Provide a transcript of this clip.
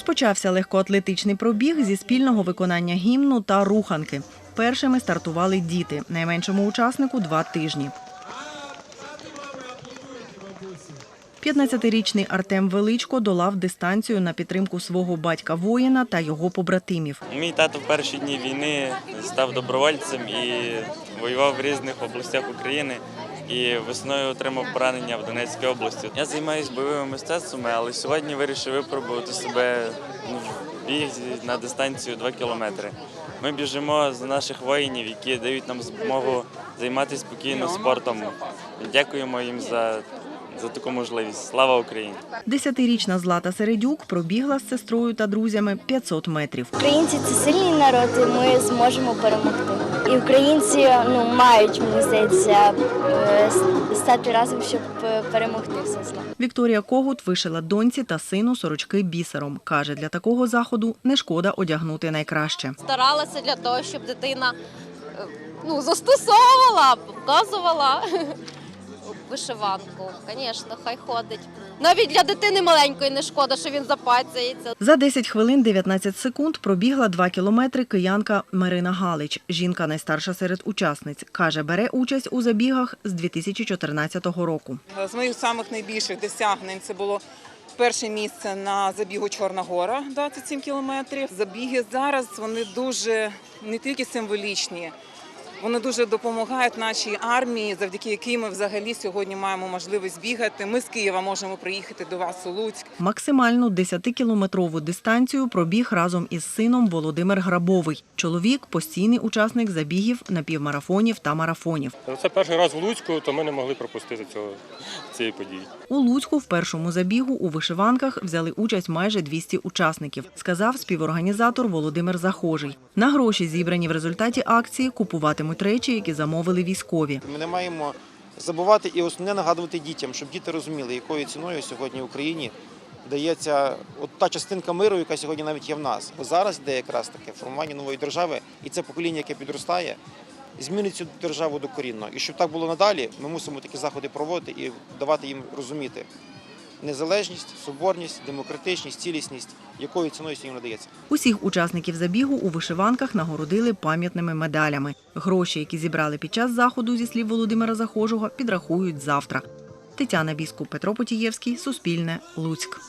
Почався легкоатлетичний пробіг зі спільного виконання гімну та руханки. Першими стартували діти. Найменшому учаснику два тижні. 15-річний Артем Величко долав дистанцію на підтримку свого батька воїна та його побратимів. Мій тато в перші дні війни став добровольцем і воював в різних областях України. І весною отримав поранення в Донецькій області. Я займаюся бойовими мистецтвами, але сьогодні вирішив випробувати себе в бізі на дистанцію 2 кілометри. Ми біжимо за наших воїнів, які дають нам змогу займатися спокійно спортом. Дякуємо їм за, за таку можливість. Слава Україні! Десятирічна Злата Середюк пробігла з сестрою та друзями 500 метрів. Українці це сильний народ, і ми зможемо перемогти. І українці ну мають мені здається е, стати разом, щоб е, перемогти все зло. Вікторія Когут вишила доньці та сину сорочки бісером. Каже, для такого заходу не шкода одягнути найкраще. старалася для того, щоб дитина е, ну, застосовувала, показувала вишиванку. Звісно, хай ходить. Навіть для дитини маленької не шкода, що він запацяється. За 10 хвилин 19 секунд пробігла 2 кілометри киянка Марина Галич. Жінка найстарша серед учасниць. Каже, бере участь у забігах з 2014 року. З моїх самих найбільших досягнень це було перше місце на забігу Чорна Гора 27 кілометрів. Забіги зараз вони дуже не тільки символічні, вони дуже допомагають нашій армії, завдяки якій ми взагалі сьогодні маємо можливість бігати. Ми з Києва можемо приїхати до вас у Луцьк. Максимальну 10-кілометрову дистанцію пробіг разом із сином Володимир Грабовий. Чоловік постійний учасник забігів, напівмарафонів та марафонів. Це перший раз в Луцьку, то ми не могли пропустити цього, цієї події. У Луцьку в першому забігу у вишиванках взяли участь майже 200 учасників, сказав співорганізатор Володимир Захожий. На гроші, зібрані в результаті акції, купуватимуть речі, які замовили військові. Ми не маємо забувати і основне нагадувати дітям, щоб діти розуміли, якою ціною сьогодні в Україні дається от та частинка миру, яка сьогодні навіть є в нас. Бо зараз йде якраз таке формування нової держави, і це покоління, яке підростає, змінить цю державу докорінно. І щоб так було надалі, ми мусимо такі заходи проводити і давати їм розуміти незалежність, соборність, демократичність, цілісність, якою ціною сьогодні надається. Усіх учасників забігу у вишиванках нагородили пам'ятними медалями. Гроші, які зібрали під час заходу, зі слів Володимира Захожого, підрахують завтра. Тетяна Біскуп, Петро Потієвський, Суспільне, Луцьк.